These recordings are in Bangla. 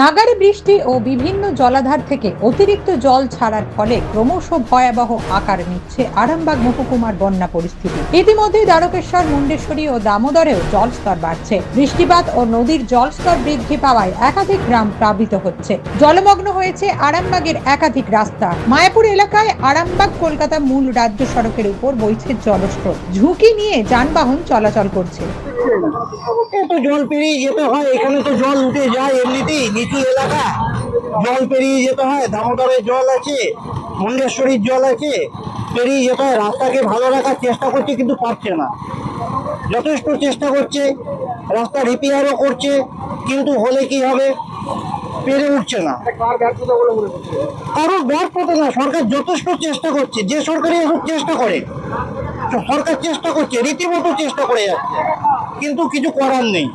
নাগারে বৃষ্টি ও বিভিন্ন জলাধার থেকে অতিরিক্ত জল ছাড়ার ফলে ক্রমশ ভয়াবহ আকার নিচ্ছে আরামবাগ মহকুমার বন্যা পরিস্থিতি। ইতিমধ্যে দ্বারকেশ্বর, মুন্ডেশ্বরী ও দামোদরেও জলস্তর বাড়ছে। বৃষ্টিপাত ও নদীর জলস্তর বৃদ্ধি পাওয়ায় একাধিক গ্রাম প্লাবিত হচ্ছে। জলমগ্ন হয়েছে আরামবাগের একাধিক রাস্তা। মায়াপুর এলাকায় আরামবাগ, কলকাতা মূল রাজ্য সড়কের উপর বইছে জলস্রোত। ঝুঁকি নিয়ে যানবাহন চলাচল করছে। এত জল পেরিয়ে যেতে হয়, এখানে তো জল উঠে যায় এমনিতেই, নিচু এলাকা। জল পেরিয়ে যেতে হয়, দামোদরের জল আছে, মুন্ডেশ্বরীর জল আছে, পেরিয়ে যেতে হয়, রাস্তাকে ভালো রাখার চেষ্টা করছে কিন্তু পারছে না। যথেষ্ট চেষ্টা করছে, রাস্তা রিপেয়ারও করছে, কিন্তু হলে কি হবে? পেরে উঠছে না। কারও ব্যর্থতা না, সরকার যথেষ্ট চেষ্টা করছে, যে সরকারই এখন চেষ্টা করে। তো সরকার চেষ্টা করছে, রীতিমতো চেষ্টা করে যাচ্ছে। কিন্তু কিছু করার নেই।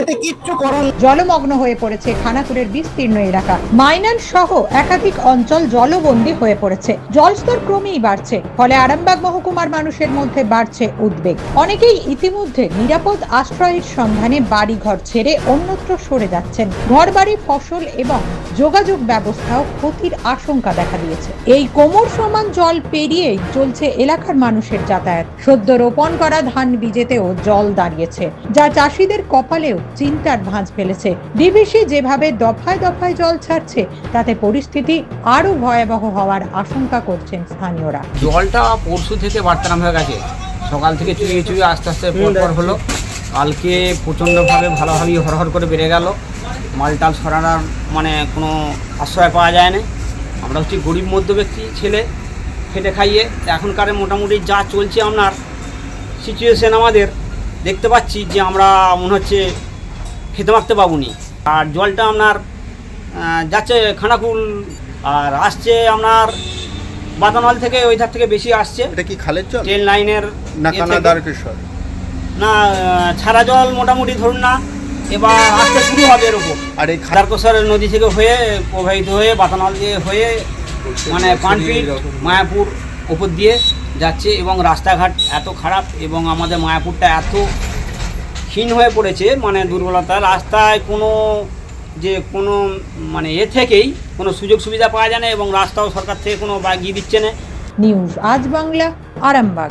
এতে কিচ্ছু করার জলমগ্ন হয়ে পড়েছে খানাকুরের বিস্তীর্ণ এলাকা। মাইনান সহ একাধিক অঞ্চল জলবন্দী হয়ে পড়েছে। জলস্তর ক্রমেই বাড়ছে, ফলে আরামবাগ মহকুমার মানুষের মধ্যে বাড়ছে উদ্বেগ। অনেকেই ইতিমধ্যে নিরাপদ আশ্রয়ের সন্ধানে বাড়ি ঘর ছেড়ে অন্যত্র সরে যাচ্ছেন। ঘরবাড়ি, ফসল এবং যোগাযোগ ব্যবস্থাও ক্ষতির আশঙ্কা দেখা দিয়েছে। এই কোমর সমান জল পেরিয়েই চলছে এলাকার মানুষের যাতায়াত। সদ্য রোপণ করা ধান বীজেতেও জল দাঁড়িয়েছে, যা চাষিদের কপালেও চিন্তার ভাঁজ ফেলেছে। ডিবিসি যেভাবে দফায় দফায় জল ছাড়ছে, তাতে পরিস্থিতি আরও ভয়াবহ হওয়ার আশঙ্কা করছেন স্থানীয়রা। জলটা পরশু থেকে বাড়তাম হয়ে গেছে। সকাল থেকে চুইয়ে চুইয়ে আস্তে আস্তে পরপর হলো। কালকে প্রচণ্ডভাবে ভালোভাবেই হরহর করে বেড়ে গেল। মালটাল সরানোর মানে কোনো আশ্রয় পাওয়া যায় না আমরা হচ্ছে গরিব মধ্যব্যক্তি ছেলে খেটে খাইয়ে এখনকার মোটামুটি যা চলছে আপনার সিচুয়েশন আমাদের দেখতে পাচ্ছি যে আমরা মনে হচ্ছে খেতে মারতে পাবনি আর জলটা আপনার যাচ্ছে খানাকুল আর আসছে আপনার বাতানল থেকে ওই ধার থেকে বেশি আসছে। এটা কি খালের জল? ট্রেন লাইনের না না ছাড়া জল মোটামুটি ধরুন না এবার আসতে শুরু হবে এর উপর। আর এই খাদারকোষার নদী থেকে হয়ে প্রবাহিত হয়ে বাতানল দিয়ে হয়ে মানে পানপিট মায়াপুর উপর দিয়ে যাচ্ছে এবং রাস্তাঘাট এত খারাপ এবং আমাদের মায়াপুরটা এত ক্ষীণ হয়ে পড়েছে মানে দুর্বলতা। রাস্তায় কোনো যে কোনো মানে এ থেকেই কোনো সুযোগ সুবিধা পাওয়া যায় না এবং রাস্তাও সরকার থেকে কোনো বাগিয়ে দিচ্ছে না। নিউজ আজ বাংলা আরামবাগ।